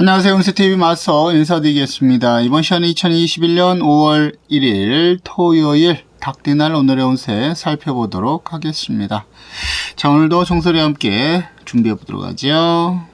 안녕하세요. 운세TV 마스터 인사드리겠습니다. 이번 시간은 2021년 5월 1일 토요일 닭띠날 오늘의 운세 살펴보도록 하겠습니다. 자, 오늘도 종소리와 함께 준비해 보도록 하죠.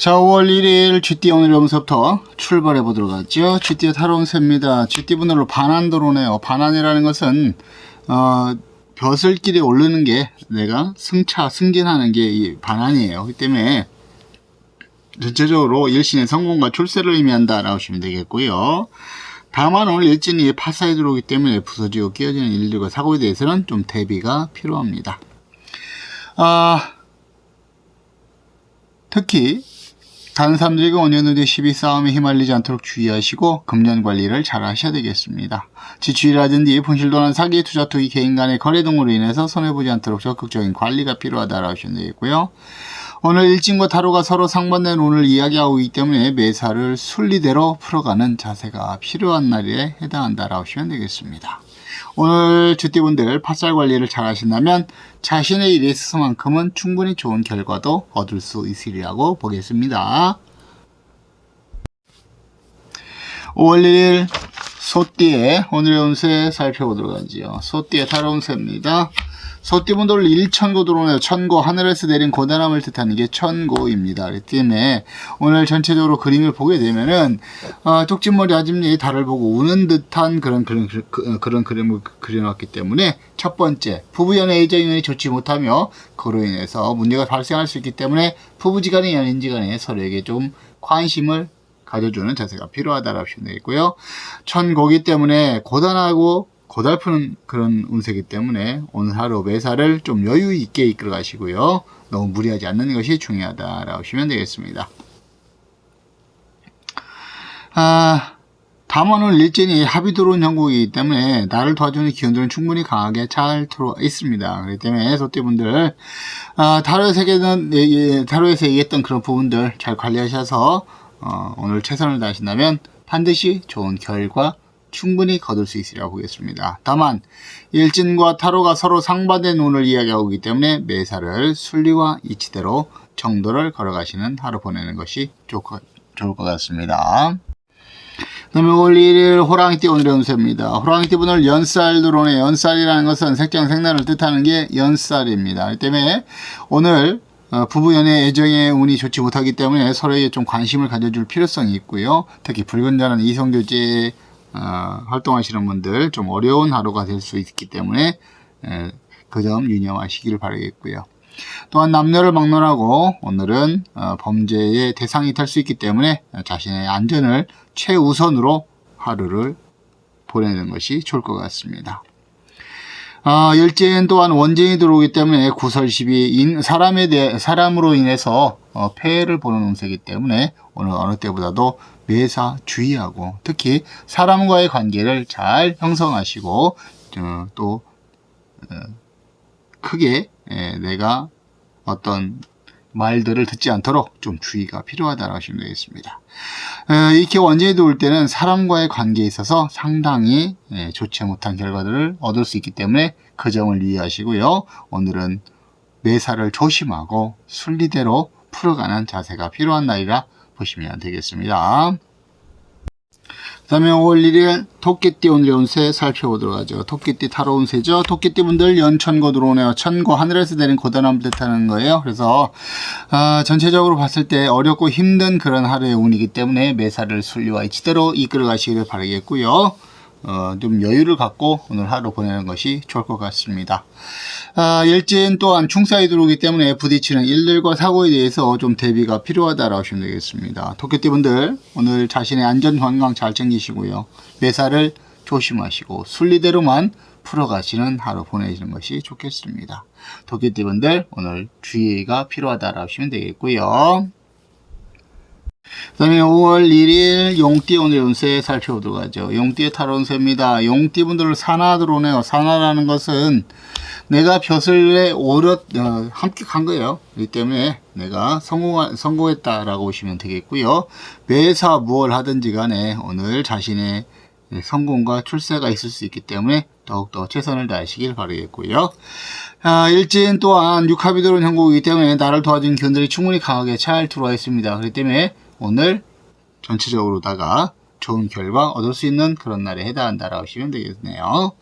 자, 5월 1일 GT 오늘 영서부터 출발해 보도록 하죠. GT의 타로운세입니다. GT 분으로 반환 들어오네요. 반환이라는 것은 어, 벼슬길에 오르는 게 내가 승차, 승진하는 게 이 반환이에요. 그렇기 때문에 전체적으로 일신의 성공과 출세를 의미한다 라고 보시면 되겠고요. 다만 오늘 일진이 파사에 들어오기 때문에 부서지고 끼어지는 일들과 사고에 대해서는 좀 대비가 필요합니다. 아, 특히 다른 사람들과 온연우대 시비 싸움에 휘말리지 않도록 주의하시고 금전 관리를 잘 하셔야 되겠습니다. 지출이라든지 분실도나 사기, 투자, 투기, 개인 간의 거래 등으로 인해서 손해보지 않도록 적극적인 관리가 필요하다라고 하시면 되겠고요. 오늘 일진과 타로가 서로 상반된 운을 이야기하고 있기 때문에 매사를 순리대로 풀어가는 자세가 필요한 날에 해당한다라고 하시면 되겠습니다. 오늘 주띠분들 팥살 관리를 잘 하신다면 자신의 일에 있어서만큼은 충분히 좋은 결과도 얻을 수 있으리라고 보겠습니다. 5월 1일 소띠의 오늘의 운세 살펴보도록 하지요. 소띠의 타로 운세입니다. 소띠분들 일천고 들어오네요. 천고 하늘에서 내린 고단함을 뜻하는 게 천고입니다. 그렇기 때문에 오늘 전체적으로 그림을 보게 되면은 어, 쪽진머리 아줌니 달을 보고 우는 듯한 그런 그런 그, 그런 그림을 그려놨기 때문에 첫 번째 부부 연애 애정이 좋지 못하며 그로 인해서 문제가 발생할 수 있기 때문에 부부지간의 연인지간에 서로에게 좀 관심을 가져주는 자세가 필요하다라고 보시면 되겠고요. 천고기 때문에 고단하고 고달프는 그런 운세이기 때문에 오늘 하루 매사를 좀 여유 있게 이끌어 가시고요. 너무 무리하지 않는 것이 중요하다라고 보시면 되겠습니다. 아, 오늘 일진이 합이 들어온 형국이기 때문에 나를 도와주는 기운들은 충분히 강하게 잘 들어와 있습니다. 그렇기 때문에 소띠분들 아, 타로에서 예, 예, 타로에서 얘기했던 그런 부분들 잘 관리하셔서 어, 오늘 최선을 다하신다면 반드시 좋은 결과 충분히 거둘 수 있으리라고 보겠습니다. 다만 일진과 타로가 서로 상반된 운을 이야기하고 있기 때문에 매사를 순리와 이치대로 정도를 걸어가시는 하루 보내는 것이 좋, 좋을 것 같습니다. 그다음에 5월 1일 호랑이띠 오늘의 운세입니다. 호랑이띠 분을 연살 들어오네. 연살이라는 것은 색경생란을 뜻하는 게 연살입니다. 그렇기 때문에 오늘 어, 부부 연애 애정의 운이 좋지 못하기 때문에 서로에게 좀 관심을 가져줄 필요성이 있고요. 특히 불건전한 이성 교제 어, 활동하시는 분들 좀 어려운 하루가 될 수 있기 때문에 그 점 유념하시기를 바라겠고요. 또한 남녀를 막론하고 오늘은 어, 범죄의 대상이 될 수 있기 때문에 자신의 안전을 최우선으로 하루를 보내는 것이 좋을 것 같습니다. 아, 열진 또한 원진이 들어오기 때문에 구설십이 인, 사람에 대해, 사람으로 인해서 어, 폐해를 보는 운세이기 때문에 오늘 어느 때보다도 매사 주의하고 특히 사람과의 관계를 잘 형성하시고 어, 또 어, 크게 예, 내가 어떤 말들을 듣지 않도록 좀 주의가 필요하다고 하시면 되겠습니다. 어, 이렇게 원진이 들어올 때는 사람과의 관계에 있어서 상당히 예, 좋지 못한 결과들을 얻을 수 있기 때문에 그 점을 유의하시고요. 오늘은 매사를 조심하고 순리대로 풀어가는 자세가 필요한 날이라 보시면 되겠습니다. 그 다음에 5월 1일 토끼띠 오늘의 운세 살펴보도록 하죠. 토끼띠 타로 운세죠. 토끼띠 분들 연천고 들어오네요. 천고 하늘에서 내린 고단함을 뜻하는 거예요. 그래서 어, 전체적으로 봤을 때 어렵고 힘든 그런 하루의 운이기 때문에 매사를 순리와 이치대로 이끌어 가시기를 바라겠고요. 어, 좀 여유를 갖고 오늘 하루 보내는 것이 좋을 것 같습니다. 아, 일진 또한 충사에 들어오기 때문에 부딪히는 일들과 사고에 대해서 좀 대비가 필요하다라고 하시면 되겠습니다. 토끼띠분들 오늘 자신의 안전 건강 잘 챙기시고요. 매사를 조심하시고 순리대로만 풀어가시는 하루 보내시는 것이 좋겠습니다. 토끼띠분들 오늘 주의가 필요하다라고 하시면 되겠고요. 그 다음에 5월 1일 용띠 오늘 운세 살펴보도록 하죠. 용띠의 타로 운세입니다. 용띠 분들 산화 들어오네요. 산화라는 것은 내가 벼슬에 오롯 어, 합격한 거예요. 그렇기 때문에 내가 성공 성공했다라고 보시면 되겠고요. 매사 무엇 하든지 간에 오늘 자신의 성공과 출세가 있을 수 있기 때문에 더욱더 최선을 다하시길 바라겠고요. 아, 일진 또한 육합이 들어온 형국이기 때문에 나를 도와준 견들이 충분히 강하게 잘 들어와 있습니다. 그렇기 때문에 오늘 전체적으로다가 좋은 결과 얻을 수 있는 그런 날에 해당한다라고 하시면 되겠네요.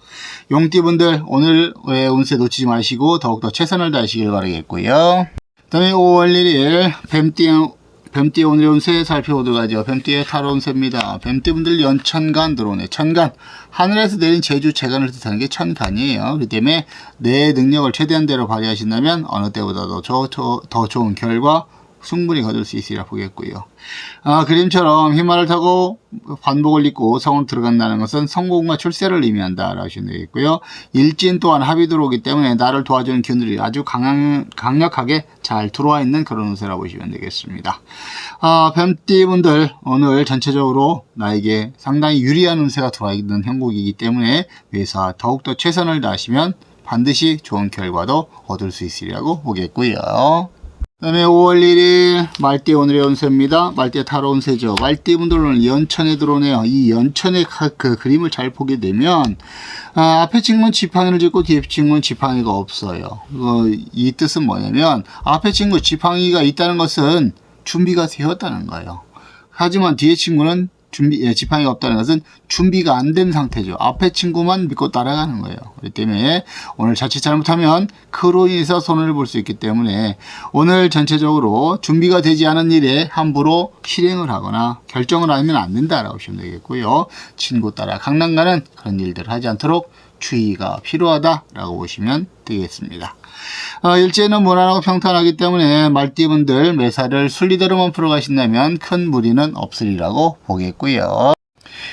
용띠분들 오늘의 운세 놓치지 마시고 더욱더 최선을 다하시길 바라겠고요. 그 다음에 5월 1일 뱀띠 뱀띠 오늘의 운세 살펴보도록 하죠. 뱀띠의 타로 운세입니다. 뱀띠분들 연천간 들어오네. 천간. 하늘에서 내린 제주 재간을 뜻하는 게 천간이에요. 그렇기 때문에 내 능력을 최대한 대로 발휘하신다면 어느 때보다도 저, 저, 더 좋은 결과 충분히 거둘 수 있으리라 보겠고요. 아, 그림처럼 희마를 타고 관복을 입고 성으로 들어간다는 것은 성공과 출세를 의미한다라고 하시면 되겠고요. 일진 또한 합이 들어오기 때문에 나를 도와주는 기운들이 아주 강한, 강력하게 잘 들어와 있는 그런 운세라고 보시면 되겠습니다. 아, 뱀띠분들 오늘 전체적으로 나에게 상당히 유리한 운세가 들어와 있는 형국이기 때문에 매사 더욱더 최선을 다하시면 반드시 좋은 결과도 얻을 수 있으리라고 보겠고요. 그 다음에 5월 1일 말띠 오늘의 운세입니다. 말띠 타로 운세죠. 말띠 분들은 연천에 들어오네요. 이 연천의 그 그림을 잘 보게 되면 아, 앞에 친구는 지팡이를 짓고 뒤에 친구는 지팡이가 없어요. 어, 이 뜻은 뭐냐면 앞에 친구 지팡이가 있다는 것은 준비가 되었다는 거예요. 하지만 뒤에 친구는 준비, 예, 지팡이가 없다는 것은 준비가 안 된 상태죠. 앞에 친구만 믿고 따라가는 거예요. 그렇기 때문에 오늘 자칫 잘못하면 그로 인해서 손해를 볼 수 있기 때문에 오늘 전체적으로 준비가 되지 않은 일에 함부로 실행을 하거나 결정을 하면 안 된다라고 보시면 되겠고요. 친구 따라 강남 가는 그런 일들을 하지 않도록 주의가 필요하다라고 보시면 되겠습니다. 어, 일제는 무난하고 평탄하기 때문에 말띠분들 매사를 순리대로만 풀어가신다면 큰 무리는 없으리라고 보겠고요.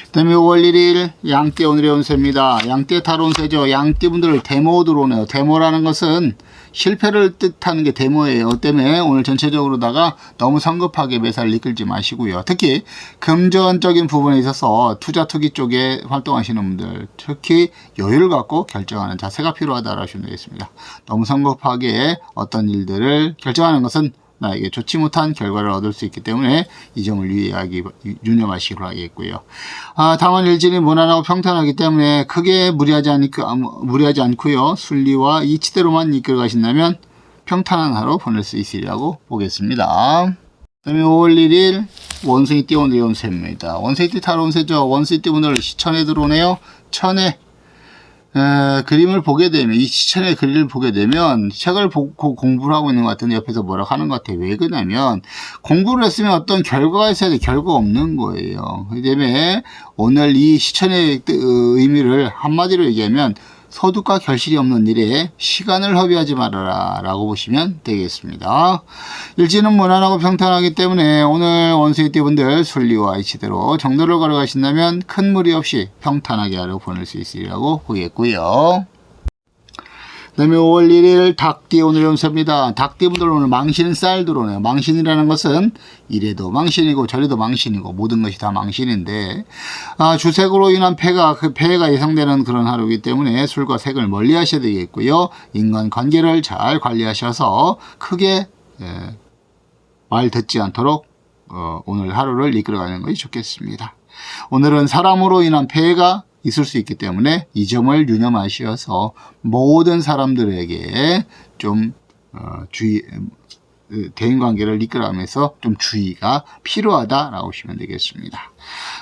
그다음에 5월 1일 양띠 오늘의 운세입니다. 양띠 타로 운세죠. 양띠분들 데모 들어오네요. 데모라는 것은 실패를 뜻하는 게 데모예요. 때문에 오늘 전체적으로다가 너무 성급하게 매사를 이끌지 마시고요. 특히 금전적인 부분에 있어서 투자 투기 쪽에 활동하시는 분들 특히 여유를 갖고 결정하는 자세가 필요하다고 하시면 되겠습니다. 너무 성급하게 어떤 일들을 결정하는 것은 나에게 좋지 못한 결과를 얻을 수 있기 때문에 이 점을 유의하기, 유념하시기 바라겠고요. 아, 다만 일진이 무난하고 평탄하기 때문에 크게 무리하지, 않, 무리하지 않고요. 순리와 이치대로만 이끌어 가신다면 평탄한 하루 보낼 수 있으리라고 보겠습니다. 그 다음에 5월 1일 원숭이 띠 오늘 운세입니다. 원숭이 띠 타러 운세죠. 원숭이 띠 오늘 시천에 들어오네요. 천에 에, 그림을 보게 되면 이 시천의 그림을 보게 되면 책을 보고 공부를 하고 있는 것 같은데 옆에서 뭐라고 하는 것 같아요. 왜 그러냐면 공부를 했으면 어떤 결과가 있어야 돼. 결과 없는 거예요. 그 때문에 오늘 이 시천의 의미를 한마디로 얘기하면 소득과 결실이 없는 일에 시간을 허비하지 말아라 라고 보시면 되겠습니다. 일지는 무난하고 평탄하기 때문에 오늘 원수의 띠분들 순리와 이치대로 정도를 걸어가신다면 큰 무리 없이 평탄하게 하루 보낼 수 있으리라고 보겠고요. 그 다음에 5월 1일 닭띠 오늘 연습입니다. 닭띠분들 오늘 망신 쌀 들어오네요. 망신이라는 것은 이래도 망신이고 저래도 망신이고 모든 것이 다 망신인데 아, 주색으로 인한 폐가 그 폐해가 예상되는 그런 하루이기 때문에 술과 색을 멀리 하셔야 되겠고요. 인간관계를 잘 관리하셔서 크게 예, 말 듣지 않도록 어, 오늘 하루를 이끌어가는 것이 좋겠습니다. 오늘은 사람으로 인한 폐해가 있을 수 있기 때문에 이 점을 유념하셔서 모든 사람들에게 좀 어, 주의 대인관계를 이끌어가면서 좀 주의가 필요하다라고 보시면 되겠습니다.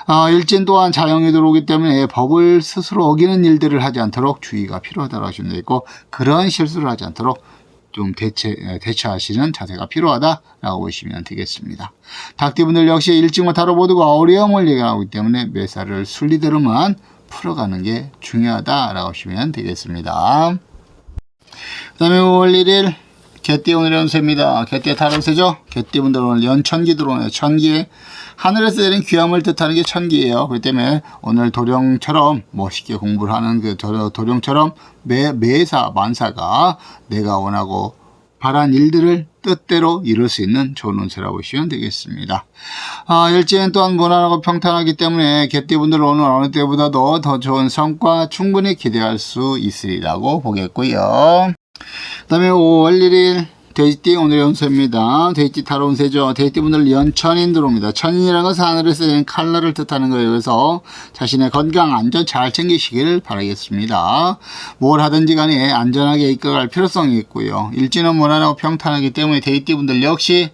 아, 일진 또한 자영이 들어오기 때문에 법을 스스로 어기는 일들을 하지 않도록 주의가 필요하다고 하시면 되겠고 그런 실수를 하지 않도록 좀 대체, 대처하시는 자세가 필요하다라고 보시면 되겠습니다. 닭띠분들 역시 일찍부터 모두가 어려움을 얘기하기 때문에 매사를 순리대로만 풀어가는 게 중요하다라고 보시면 되겠습니다. 그 다음에 5월 1일 개띠 오늘의 운세입니다. 개띠의 탈운세죠. 개띠분들 오늘 연천기 들어오네요. 천기 하늘에서 내린 귀함을 뜻하는 게 천기예요. 그렇기 때문에 오늘 도령처럼 멋있게 공부를 하는 그 도- 도령처럼 매, 매사 만사가 내가 원하고 바란 일들을 뜻대로 이룰 수 있는 좋은 운세라고 보시면 되겠습니다. 아, 일지는 또한 무난하고 평탄하기 때문에 개띠분들 오늘 어느 때보다도 더 좋은 성과 충분히 기대할 수 있으리라고 보겠고요. 그 다음에 5월 1일 돼지띠 오늘의 운세입니다. 돼지띠 타로 운세죠. 돼지띠 분들 연천인 들어옵니다. 천인이라는 것은 하늘에서 내린 칼날을 뜻하는 거예요. 그래서 자신의 건강, 안전 잘 챙기시길 바라겠습니다. 뭘 하든지 간에 안전하게 이끌어갈 필요성이 있고요. 일지는 무난하고 평탄하기 때문에 돼지띠 분들 역시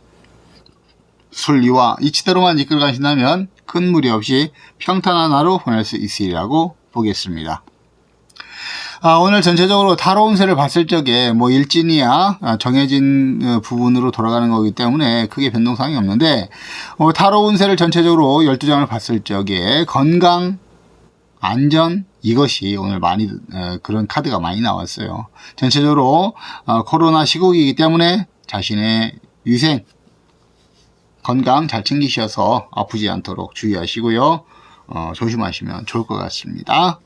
순리와 이치대로만 이끌어 가신다면 큰 무리 없이 평탄한 하루 보낼 수 있으리라고 보겠습니다. 아, 오늘 전체적으로 타로 운세를 봤을 적에 뭐 일진이야 아, 정해진 어, 부분으로 돌아가는 거기 때문에 크게 변동사항이 없는데 어, 타로 운세를 전체적으로 12장을 봤을 적에 건강, 안전 이것이 오늘 많이 어, 그런 카드가 많이 나왔어요. 전체적으로 어, 코로나 시국이기 때문에 자신의 위생 건강 잘 챙기셔서 아프지 않도록 주의하시고요. 어, 조심하시면 좋을 것 같습니다.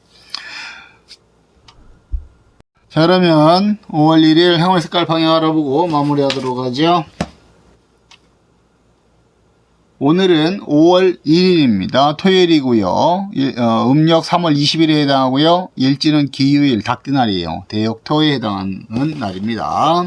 자 그러면 5월 1일 행월 색깔 방향 알아보고 마무리하도록 하죠. 오늘은 5월 1일입니다. 토요일이고요. 일- 어, 음력 3월 20일에 해당하고요. 일지는 기유일 닭띠날이에요. 대역토에 해당하는 날입니다.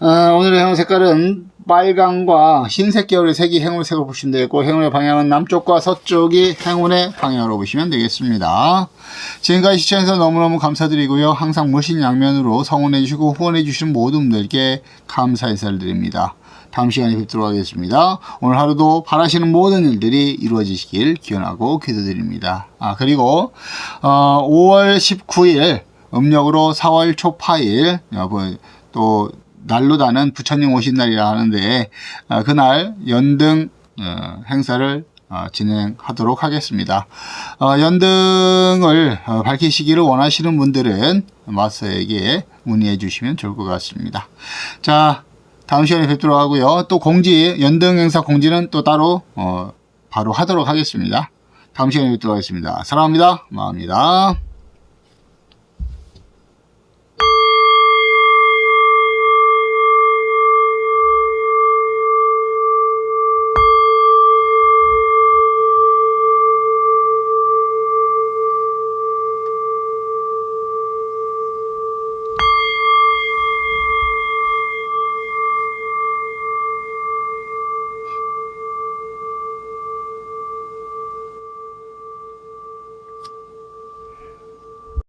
어, 오늘의 행운 색깔은 빨강과 흰색 계열의 색이 행운색으로 보시면 되겠고 행운의 방향은 남쪽과 서쪽이 행운의 방향으로 보시면 되겠습니다. 지금까지 시청해주셔서 너무너무 감사드리고요. 항상 무신 양면으로 성원해주시고 후원해주시는 모든 분들께 감사 인사를 드립니다. 다음 시간에 뵙도록 하겠습니다. 오늘 하루도 바라시는 모든 일들이 이루어지시길 기원하고 기도드립니다. 아 그리고 어, 5월 19일 음력으로 4월 초파일 어, 뭐, 또 날로다는 부처님 오신 날이라 하는데 어, 그날 연등 어, 행사를 어, 진행하도록 하겠습니다. 어, 연등을 어, 밝히시기를 원하시는 분들은 마스터에게 문의해 주시면 좋을 것 같습니다. 자, 다음 시간에 뵙도록 하고요. 또 공지, 연등 행사 공지는 또 따로 어, 바로 하도록 하겠습니다. 다음 시간에 뵙도록 하겠습니다. 사랑합니다. 마합니다.